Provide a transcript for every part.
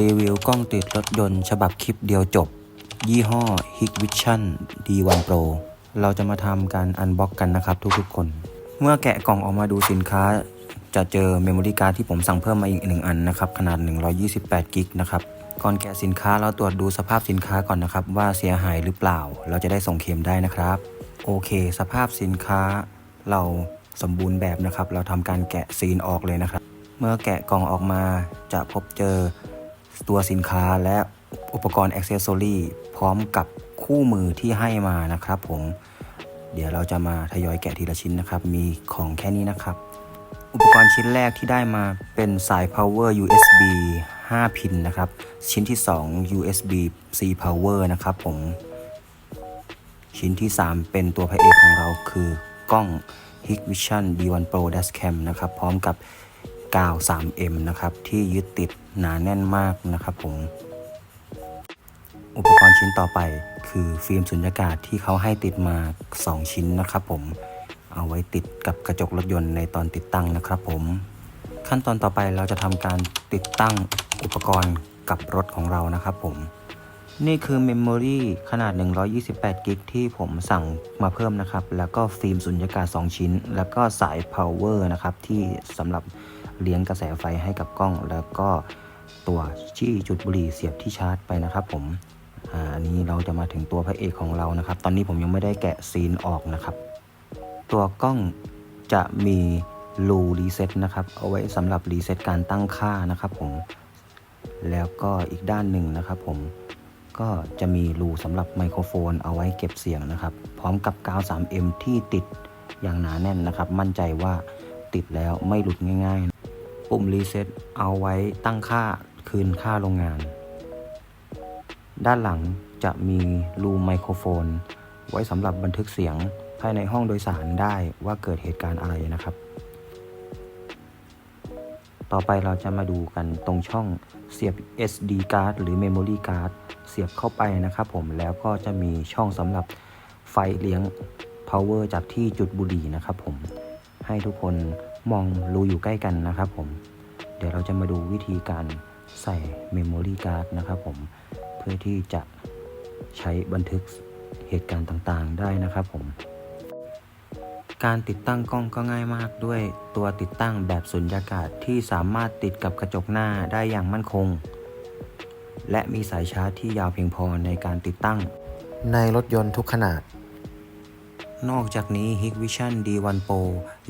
รีวิวกล้องติดรถยนต์ ฉบับคลิปเดียวจบ ยี่ห้อ Hikvision D1 Pro เราจะมาทำการอันบ็อกกันนะครับทุกๆคน เมื่อแกะกล่องออกมาดูสินค้า จะเจอเมมโมรี่การ์ดที่ผมสั่งเพิ่มมาอีกหนึ่งอันนะครับ ขนาด 128กิกนะครับก่อนแกะสินค้าเราตรวจดูสภาพสินค้าก่อนนะครับ ว่าเสียหายหรือเปล่า เราจะได้ส่งเคลมได้นะครับ โอเค สภาพสินค้าเราสมบูรณ์แบบนะครับ เราทำการแกะซีนออกเลยนะครับ เมื่อแกะกล่องออกมาจะพบเจอ ตัวสินค้าและอุปกรณ์อ็อกเซสซอรีพร้อมกับคู่มือที่ให้มานะครับผม เดี๋ยวเราจะมาทยอยแกะทีละชิ้นนะครับ มีของแค่นี้นะครับ อุปกรณ์ชิ้นแรกที่ได้มาเป็นสาย power USB 5 พินนะครับ ชิ้นที่ 2 USB C power นะครับผม ชิ้นที่ 3 เป็นตัวพระเอกของเราคือกล้อง Hikvision D1 Pro Dashcam นะครับ พร้อมกับกาว 3M นะครับ ที่ยึดติด หนาแน่นมากนะครับผม อุปกรณ์ชิ้นต่อไปคือฟิล์มสุญญากาศที่เขาให้ติดมา 2 ชิ้นนะครับผม เอาไว้ติดกับกระจกรถยนต์ในตอนติดตั้งนะครับผม ขั้นตอนต่อไปเราจะทำการติดตั้งอุปกรณ์กับรถของเรานะครับผม นี่คือเมมโมรีขนาด 128 กิกที่ผมสั่งมาเพิ่มนะครับ แล้วก็ฟิล์มสุญญากาศ 2 ชิ้น แล้วก็สาย power นะครับที่สำหรับ เลี้ยงกระแสไฟให้กับกล้อง แล้วก็ตัวที่จุดบุหรี่เสียบที่ชาร์จไปนะครับ ผมอันนี้เราจะมาถึงตัวพระเอกของเรานะครับ ตอนนี้ผมยังไม่ได้แกะซีนออกนะครับ ตัวกล้องจะมีรูรีเซ็ตนะครับ เอาไว้สำหรับรีเซ็ตการตั้งค่านะครับ ผม แล้วก็อีกด้านหนึ่งนะครับ ผมก็จะมีรูสำหรับไมโครโฟนเอาไว้เก็บเสียงนะครับ พร้อมกับกาว 3M ที่ติดอย่างหนาแน่นนะครับ มั่นใจว่าติดแล้วไม่หลุดง่าย ๆ ปุ่มรีเซ็ตเอาไว้ตั้งค่าคืนค่าโรงงาน ด้านหลังจะมีรูไมโครโฟน ไว้สำหรับบันทึกเสียงภายในห้องโดยสารได้ว่าเกิดเหตุการณ์อะไรนะครับ ต่อไปเราจะมาดูกันตรงช่องเสียบ SD card หรือ memory card เสียบเข้าไปนะครับผมแล้วก็จะมีช่องสำหรับไฟเลี้ยง power จากที่จุดบุหรี่นะครับผมให้ทุกคน มองรูอยู่ใกล้กันนะครับผม เดี๋ยวเราจะมาดูวิธีการใส่ memory card นะครับผม เพื่อที่จะใช้บันทึกเหตุการณ์ต่างๆ ได้นะครับผม การติดตั้งกล้องก็ง่ายมากด้วยตัวติดตั้งแบบสุญญากาศที่สามารถติดกับกระจกหน้าได้อย่างมั่นคง และมีสายชาร์จที่ยาวเพียงพอในการติดตั้ง ในรถยนต์ทุกขนาด นอกจากนี้ Hikvision D1 Pro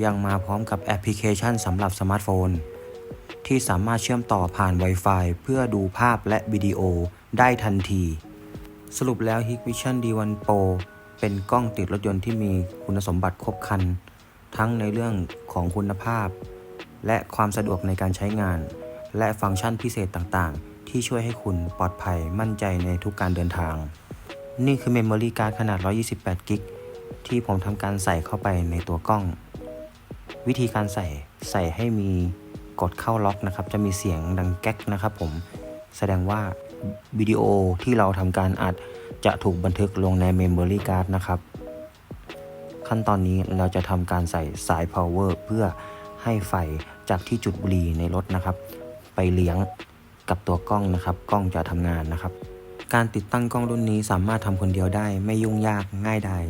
ยังมาพร้อมกับแอปพลิเคชันสำหรับสมาร์ทโฟน ที่สามารถเชื่อมต่อผ่าน Wi-Fi เพื่อดูภาพและวิดีโอได้ทันที สรุปแล้ว Hikvision D1 Pro เป็นกล้องติดรถยนต์ที่มีคุณสมบัติครบครัน ทั้งในเรื่องของคุณภาพ และความสะดวกในการใช้งาน และฟังก์ชันพิเศษต่างๆ ที่ช่วยให้คุณปลอดภัยมั่นใจในทุกการเดินทาง นี่คือ Memory Card ขนาด 128 กิก ที่ผมทำการใส่เข้าไปในตัวกล้อง วิธีการใส่ใส่ให้มีกดเข้าล็อกนะครับ จะมีเสียงดังแก๊กนะครับผมแสดงว่าวิดีโอที่เราทำการอัดจะถูกบันทึกลงใน Memory Card นะครับ ขั้นตอนนี้เราจะทำการใส่สาย power เพื่อให้ไฟจากที่จุดบุหรี่ในรถนะครับ ไปเลี้ยงกับตัวกล้องนะครับ กล้องจะทำงานนะครับ การติดตั้งกล้องรุ่นนี้สามารถทำคนเดียวได้ไม่ยุ่งยากง่ายดาย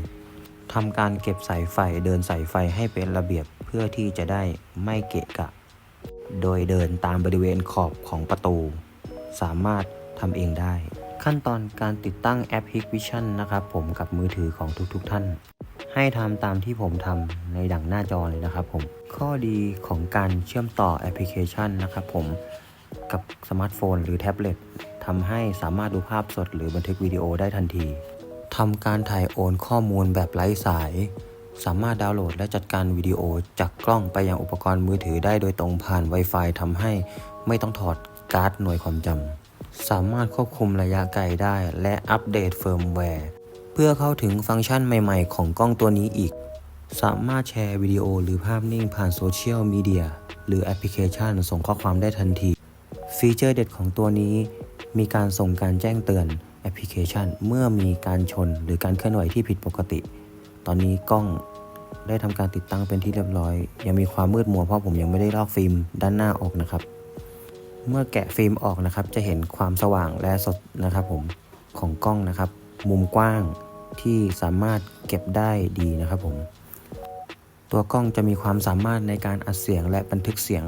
ทำการเก็บสายไฟเดินสายไฟให้เป็นระเบียบเพื่อที่จะได้ไม่เกะกะ โดยเดินตามบริเวณขอบของประตู สามารถทำเองได้ ขั้นตอนการติดตั้งแอป Hikvision นะครับผมกับมือถือของทุกๆทท่าน ให้ทำตามที่ผมทำในดังหน้าจอเลยนะครับผม ข้อดีของการเชื่อมต่อแอปพลิเคชันนะครับผมกับสมาร์ทโฟนหรือแท็บเล็ตทำให้สามารถดูภาพสดหรือบันทึกวิดีโอได้ทันที ทำการถ่ายโอนข้อมูลแบบไร้สาย สามารถดาวน์โหลดและจัดการวิดีโอจากกล้องไปยังอุปกรณ์มือถือได้โดยตรงผ่าน Wi-Fi ทำให้ไม่ต้องถอดการ์ดหน่วยความจำ สามารถควบคุมระยะไกลได้ และอัปเดตเฟิร์มแวร์ เพื่อเข้าถึงฟังก์ชันใหม่ๆ ของกล้องตัวนี้อีก สามารถแชร์วิดีโอหรือภาพนิ่งผ่านโซเชียลมีเดียหรือแอปพลิเคชันส่งข้อความได้ทันที ฟีเจอร์เด็ดของตัวนี้ มีการส่งการแจ้งเตือน แอปพลิเคชัน เมื่อมีการชนหรือการเคลื่อนไหวที่ผิดปกติ ตอนนี้กล้องได้ทำการติดตั้งเป็นที่เรียบร้อย ยังมีความมืดมัวเพราะผมยังไม่ได้ลอกฟิล์มด้านหน้าออกนะครับ เมื่อแกะฟิล์มออกนะครับ จะเห็นความสว่างและสดนะครับ ผมของกล้องนะครับ มุมกว้างที่สามารถเก็บได้ดีนะครับผม ตัวกล้องจะมีความสามารถในการอัดเสียงและบันทึกเสียง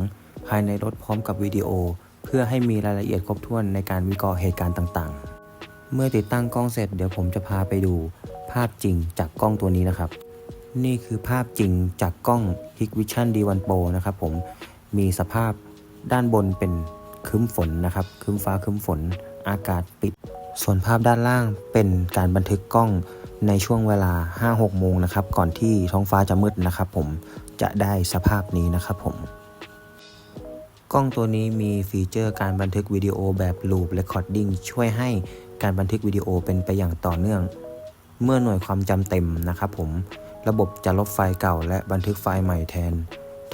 ภายในรถพร้อมกับวิดีโอ เพื่อให้มีรายละเอียดครบถ้วนในการวิเคราะห์เหตุการณ์ต่างๆ เมื่อติดตั้งกล้องเสร็จเดี๋ยวผมจะพาไปดูภาพจริงจากกล้องตัวนี้นะครับ นี่คือภาพจริงจากกล้อง Hikvision D1 Pro นะครับผมมีสภาพด้านบนเป็นครึ้มฝนนะครับครึ้มฟ้าครึ้มฝน อากาศปิด ส่วนภาพด้านล่างเป็นการบันทึกกล้องในช่วงเวลา 5-6 โมงนะครับ ก่อนที่ท้องฟ้าจะมืดนะครับ ผมจะได้สภาพนี้นะครับผม กล้องตัวนี้มีฟีเจอร์การบันทึกวิดีโอแบบ Loop Recording ช่วยให้ การบันทึกวิดีโอเป็นไปอย่างต่อเนื่อง เมื่อหน่วยความจำเต็มนะครับผม ระบบจะลบไฟล์เก่า และบันทึกไฟล์ใหม่แทน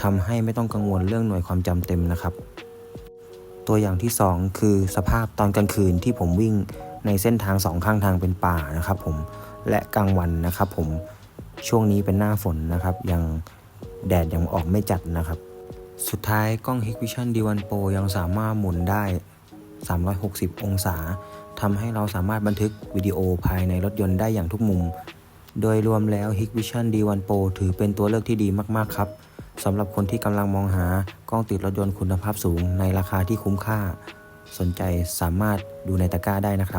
ทำให้ไม่ต้องกังวลเรื่องหน่วยความจำเต็มนะครับ ตัวอย่างที่ 2 คือสภาพตอนกลางคืนที่ผมวิ่งในเส้นทางสองข้างทางเป็นป่านะครับผมและกลางวันนะครับผมช่วงนี้เป็นหน้าฝนนะครับ ยังแดดยังออกไม่จัดนะครับ สุดท้ายกล้อง Hikvision D1 Pro ยังสามารถหมุนได้ 360 องศา ทำให้เราสามารถบันทึกวิดีโอภายในรถยนต์ได้อย่างทุกมุม โดยรวมแล้ว Hikvision D1 Pro ถือเป็นตัวเลือกที่ดีมาก ๆ ครับสำหรับคนที่กำลังมองหากล้องติดรถยนต์คุณภาพสูงในราคาที่คุ้มค่า สนใจสามารถดูในตะกร้าได้นะครับ